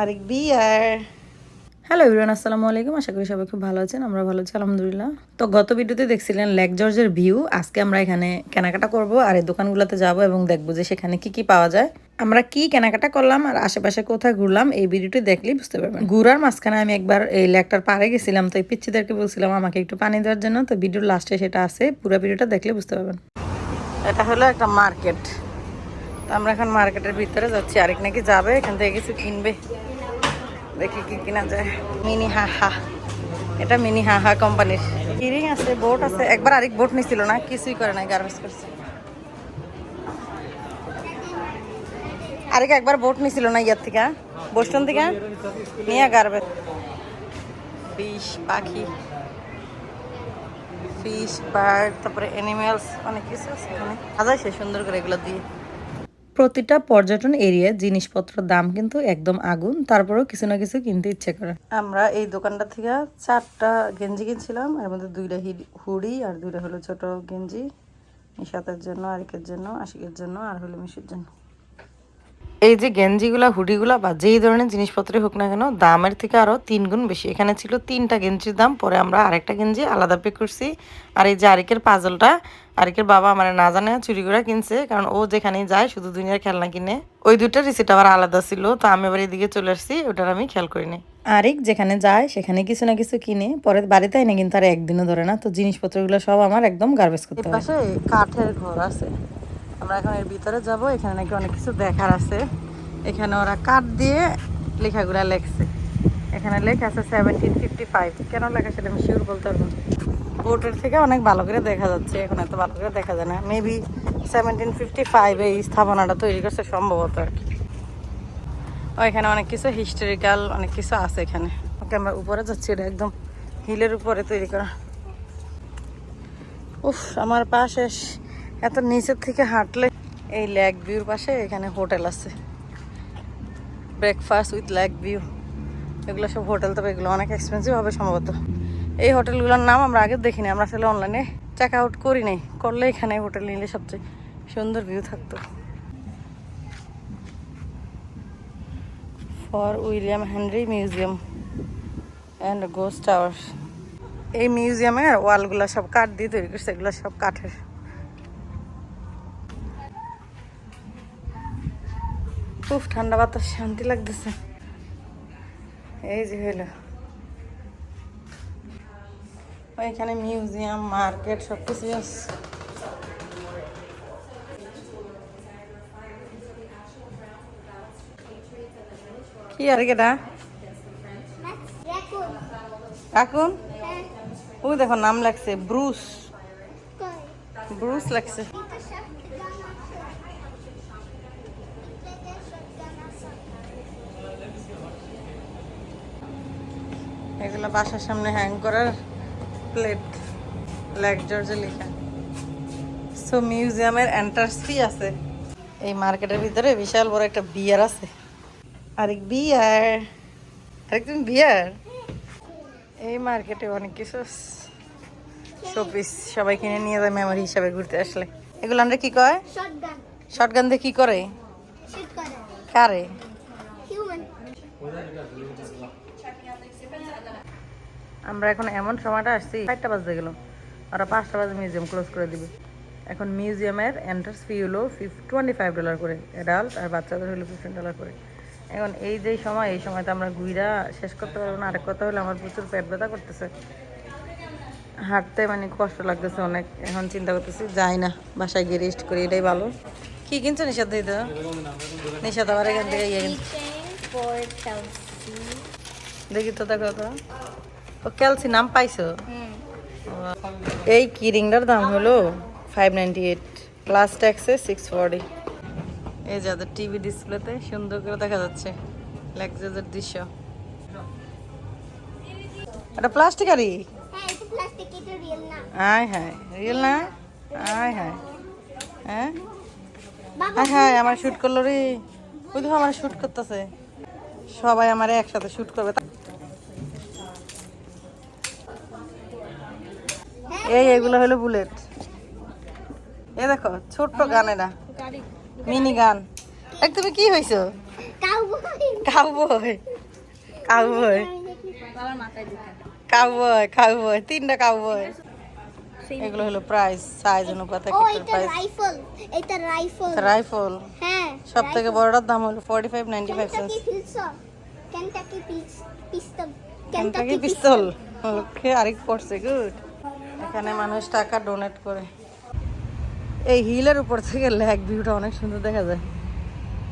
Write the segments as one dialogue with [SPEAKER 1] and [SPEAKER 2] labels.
[SPEAKER 1] আরেক বিয়ার।
[SPEAKER 2] হ্যালো ইবরান আসসালামু আলাইকুম। আশা করি সবাই খুব ভালো আছেন আমরা ভালো আছি আলহামদুলিল্লাহ। তো গত ভিডিওতে দেখছিলেন লেক জর্জের ভিউ। আজকে আমরা এখানে কেনাকাটা করব আর এই দোকানগুলোতে যাব এবং দেখব যে সেখানে কি কি পাওয়া যায়। আমরা কি কেনাকাটা করলাম আর আশেপাশে কোথায় ঘুরলাম এই ভিডিওটি দেখলেই বুঝতে পারবেন। ঘুরার মাঝখানে আমি একবার এই লেকটার পাড়ে গেছিলাম তো এই পিচ্ছিদেরকে বলছিলাম আমাকে একটু পানি দেওয়ার জন্য তো ভিডিওর লাস্টে সেটা আছে পুরো ভিডিওটা দেখলে বুঝতে পারবেন।
[SPEAKER 1] এটা হলো একটা মার্কেট। আমরা এখন মার্কেটের ভিতরে যাচ্ছি। আরেক নাকি যাবে, এখান থেকে কিছু কিনবে। দেখি কি কিনা যায়। Minnehaha. এটা মিনি হা হা কোম্পানির। হিরিং আছে বোট আছে। একবার আরেক বোট নিছিল না, কিছুই করে নাই গার্বেজ করছে। আরেক একবার বোট নিছিল না ইয়ার থেকে বোস্টন থেকে? নিয়ে গার্বেজ ফিশ পাখি। ফিশ বার্ড তারপরে অ্যানিমেলস অনেক কিছু আছে এখানে। সাজায় সে সুন্দর করে এগুলো দিয়ে।
[SPEAKER 2] প্রতিটা পর্যটন এরিয়ার জিনিসপত্র দাম কিন্তু একদম আগুন, তারপরেও কিছু না কিছু কিনতে ইচ্ছে করে।
[SPEAKER 1] আমরা এই দোকানটা থেকে চারটা গেঞ্জি কিনছিলাম, এর মধ্যে দুইটা হিডি- হুডি আর দুইটা হলো ছোট গেঞ্জি, নিশাতের জন্য আরেকের জন্য, আশিকের জন্য, আর হলো মিশির জন্য। এই যে গেঞ্জিগুলা হুডিগুলা বা যেই ধরনের জিনিসপত্রই হোক না কেন দামের থেকে আরও তিন গুণ বেশি। এখানে ছিল তিনটা গেঞ্জির দাম পরে আমরা আরেকটা গেঞ্জি আলাদা পে করছি। আর এই যে আরিকের পাজলটা আরিকের বাবা মানে না জানে চুরি করে কিনছে কারণ ও যেখানে যায় শুধু দুনিয়ার খেলনা কিনে। ওই দুইটার রিসিট আবার আলাদা ছিল তো আমি আবার এদিকে চলে আসছি ওটার আমি খেয়াল করিনি
[SPEAKER 2] আরেক যেখানে যায় সেখানে কিছু না কিছু কিনে পরে বাড়িতে এনে কিন্তু আর একদিনও ধরে না তো জিনিসপত্রগুলো সব আমার একদম গার্বেজ করতে হয়।
[SPEAKER 1] পাশে কাঠের ঘর আছে। আমরা এখন এর ভিতরে যাব, এখানে নাকি অনেক কিছু দেখার আছে। এখানে ওরা কাঠ দিয়ে লেখাগুলা লেখছে। এখানে লেখা আছে সেভেন্টিন ফিফটি ফাইভ কেন লেখা সেটা আমি শিওর বলতে পারব বোটের থেকে অনেক ভালো করে দেখা যাচ্ছে, এখন এত ভালো করে দেখা যায় না। মেবি সেভেন্টিন ফিফটি ফাইভ এই স্থাপনাটা তৈরি করছে সম্ভবত আর কি। ও, এখানে অনেক কিছু হিস্টোরিক্যাল অনেক কিছু আছে এখানে। ওকে, আমরা উপরে যাচ্ছি, এটা একদম হিলের উপরে তৈরি করা। উফ, আমার পাশে স- এত নিচের থেকে হাঁটলে এই লেক ভিউর পাশে এখানে হোটেল আছে। Breakfast with lake view. এগুলো সব হোটেল, তবে এগুলো অনেক এক্সপেন্সিভ হবে সম্ভবত। এই হোটেলগুলোর নাম আমরা আগে দেখিনি, আমরা আসলে অনলাইনে চেক আউট করি নাই করলে এখানে হোটেল নিলে সবচেয়ে সুন্দর ভিউ থাকতো। Fort William Henry museum and ghost tower এই মিউজিয়ামের ওয়ালগুলো সব কাঠ দিয়ে তৈরি করছে, এগুলো সব কাঠের। খুব ঠান্ডা বাতাস শান্তি লাগতেছে। এই যে হইল। এখানে মিউজিয়াম মার্কেট সব কিছু আছে। কি আর কেটা এখন ওই দেখো নাম লাগছে ব্রুস। ব্রুস লাগছে। এগুলো বাসার সামনে হ্যাং করার প্লেট লেক জর্জে লেখা। সো মিউজিয়ামের এন্ট্রান্স ফি আছে। এই মার্কেটের ভিতরে বিশাল বড় একটা বিয়ার আছে। আরেক বিয়ার আরেকজন বিয়ার এই মার্কেটে অনেক কিছু শোপিস সবাই কিনে নিয়ে যায় মেমোরি হিসাবে ঘুরতে আসলে। এগুলো আমরা কি কয়. শর্টগান দিয়ে কি করে. কারে. আমরা এখন এমন সময়টা আসছি, চারটা বাজতে গেল। ওরা পাঁচটা বাজে মিউজিয়াম ক্লোজ করে দিবে। এখন মিউজিয়ামের এন্ট্রান্স ফি হলো টোয়েন্টি ফাইভ ডলার করে অ্যাডাল্ট আর বাচ্চাদের হলো ফিফটিন ডলার করে। এখন এই যে সময়, এই সময়তে আমরা ঘুরা শেষ করতে পারব না। আরেক কথা হলো, আমার প্রচুর পেট ব্যথা করতেছে। হাঁটতে মানে কষ্ট লাগতেছে অনেক। এখন চিন্তা করতেছি, যাই না, বাসায় গিয়ে রেস্ট করি, এটাই ভালো। কি কিনছো নিষাদ দিই তো? নিষাদ আবার এখান থেকে ইয়ে দেখি তো দেখো তো ও ক্যালসি নাম পাইছো. এই কি রিংটার দাম হলো ফাইভ নাইনটি এইট প্লাস ট্যাক্সে সিক্স ফর্টি এই যাদের টিভি ডিসপ্লেতে সুন্দর করে দেখা যাচ্ছে। লেক্সাসের দৃশ্য। এটা
[SPEAKER 3] হ্যাঁ প্লাস্টিক না।
[SPEAKER 1] আয় হায় রিয়েল না? আয় হায়। হ্যাঁ? হায় হায় আমার শুট করল রে। ওই দেখো আমার শুট করতেছে। সবাই আমার একসাথে শুট করবে। এই, এগুলো হলো বুলেট। এ দেখো, ছোট্ট গান
[SPEAKER 3] গাড়ি
[SPEAKER 1] মিনি গান। এক তুমি কি হয়েছো
[SPEAKER 3] কাউবয়।
[SPEAKER 1] কাউবয়। কাউবয় কাউবয়, তিনটা কাউবয়। এগুলো হলো প্রাইস সাইজ অনুপাতে
[SPEAKER 3] ও
[SPEAKER 1] একটা
[SPEAKER 3] এটা
[SPEAKER 1] প্রাইস
[SPEAKER 3] রাইফেল এটা রাইফেল
[SPEAKER 1] রাইফল
[SPEAKER 3] হ্যাঁ
[SPEAKER 1] সব থেকে বড়টার দাম হলো forty five ninety five cents
[SPEAKER 3] Kentucky pistol Kentucky pistol
[SPEAKER 1] Kentucky pistol okay আরেক পড়ছে গুড এখানে মানুষ টাকা ডোনেট করে। এই হিলের উপর থেকে লেক ভিউটা অনেক সুন্দর দেখা যায়।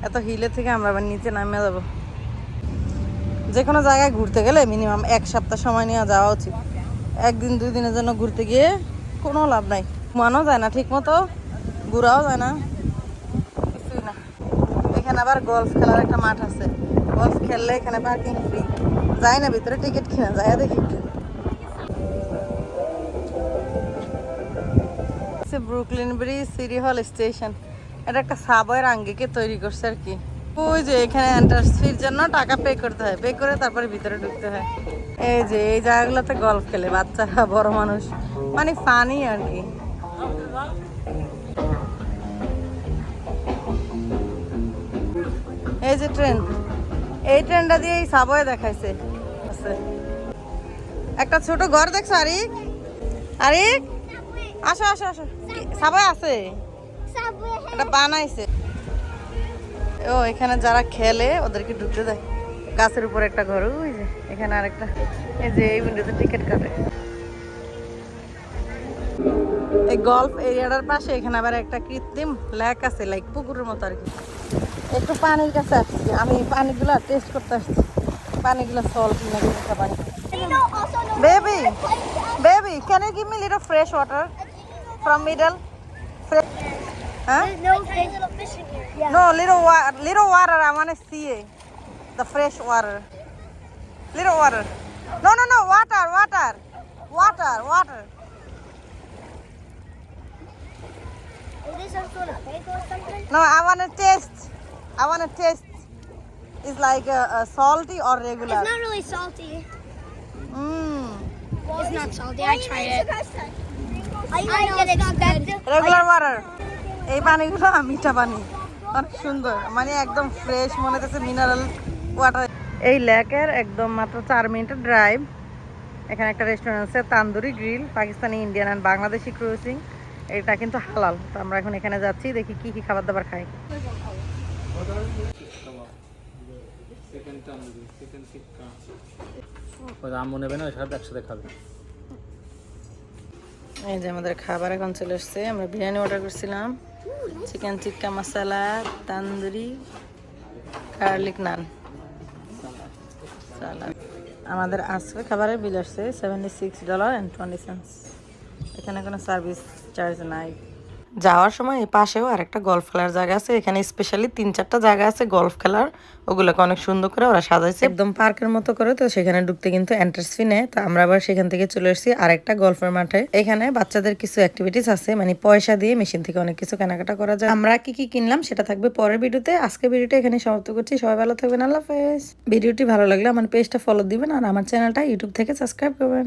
[SPEAKER 1] এত হিলে থেকে আমরা আবার নিচে নামে যাব। যে কোনো জায়গায় ঘুরতে গেলে মিনিমাম এক সপ্তাহ সময় নিয়ে যাওয়া উচিত। একদিন দুই দিনের জন্য ঘুরতে গিয়ে কোনো লাভ নাই। ঘুমানো যায় না ঠিক মতো ঘুরাও যায় না। কিছুই না। এখানে আবার গলফ খেলার একটা মাঠ আছে। গলফ খেললে এখানে পার্কিং ফ্রি যায় না, ভিতরে টিকিট কিনা যায় দেখি। Brooklyn bridge city hall station এটা একটা সাবয়ের আঙ্গিকে তৈরি করছে আর কি। ওই যে এখানে এন্ট্রান্স ফির জন্য টাকা পে করতে হয়। পে করে তারপরে ভিতরে ঢুকতে হয়। এই যে এই জায়গাগুলোতে গল্ফ খেলে বাচ্চারা বড় মানুষ। মানে ফানি আর কি। এই যে ট্রেন এই ট্রেনটা দিয়ে এই সাবওয়ে দেখাইছে। একটা ছোট ঘর দেখছ আরিক? আরিক? আসো আসো আসো। সাবওয়ে আছে। এটা বানাইছে। ও এখানে যারা খেলে ওদেরকে ঢুকতে দেয়। গাছের উপর একটা ঘর ওই যে এখানে আরেকটা এই যে এই উইন্ডোতে টিকিট কাটে এই গল্ফ এরিয়াটার পাশে এখানে আবার একটা কৃত্রিম লেক আছে লাইক পুকুরের মতো আর কি একটু পানির কাছে আসছি আমি পানিগুলো টেস্ট করতে আসছি পানিগুলো সল্ট নাকি মিঠা পানি baby baby can you give me little fresh water from middle হ্যাঁ
[SPEAKER 3] no fish. little fish.
[SPEAKER 1] No, little water. Little water. I want to see it. The fresh water. Little water. No, no, no. Water, water, water, water.
[SPEAKER 3] Is this some sort of egg or something?
[SPEAKER 1] No, I want to taste. I want to taste. It's like uh, uh, salty or regular.
[SPEAKER 3] It's not really salty.
[SPEAKER 1] Mm.
[SPEAKER 3] it's not salty. I tried it. I, I know it's not good.
[SPEAKER 1] Regular water এই পানিগুলো মিঠা পানি অনেক সুন্দর মানে একদম fresh মনে হচ্ছে মিনারেল ওয়াটার এই লেকের একদম মাত্র চার মিনিটের ড্রাইভ এখানে একটা রেস্টুরেন্ট আছে tandoori grill Pakistani Indian and Bangladeshi cruising এটা কিন্তু হালাল। তো আমরা এখন এখানে যাচ্ছি দেখি কি কি খাবার দাবার খাই এই যে আমাদের খাবার এখন চলে এসছে। আমরা বিরিয়ানি অর্ডার করছিলাম। চিকেন টিক্কা মশলা তান্দুরি গার্লিক নান আমাদের আজকে খাবারের বিল আসছে seventy six dollar and twenty cents এখানে কোনো সার্ভিস চার্জ নাই। যাওয়ার সময় এই পাশেও আরেকটা গলফ খেলার জায়গা আছে। এখানে স্পেশালি তিন চারটা জায়গা আছে গলফ খেলার। ওগুলোকে অনেক সুন্দর করে ওরা সাজাইছে। একদম পার্কের মতো করে, তো সেখানে ঢুকতে কিন্তু এন্ট্রেন্স ফি নেয়। তো আমরা আবার সেখান থেকে চলে এসেছি আরেকটা গল্ফের মাঠে। এখানে বাচ্চাদের কিছু অ্যাক্টিভিটিস আছে মানে পয়সা দিয়ে মেশিন থেকে অনেক কিছু কেনাকাটা করা যায়। আমরা কি কি কিনলাম সেটা থাকবে পরের ভিডিওতে। আজকে ভিডিওটা এখানে সমাপ্ত করছি। সবাই ভালো থাকবেন। আল্লাহ হাফেজ। ভিডিওটি ভালো লাগলে আমার পেজটা ফলো দিবেন আর আমার চ্যানেলটা ইউটিউব থেকে সাবস্ক্রাইব করবেন।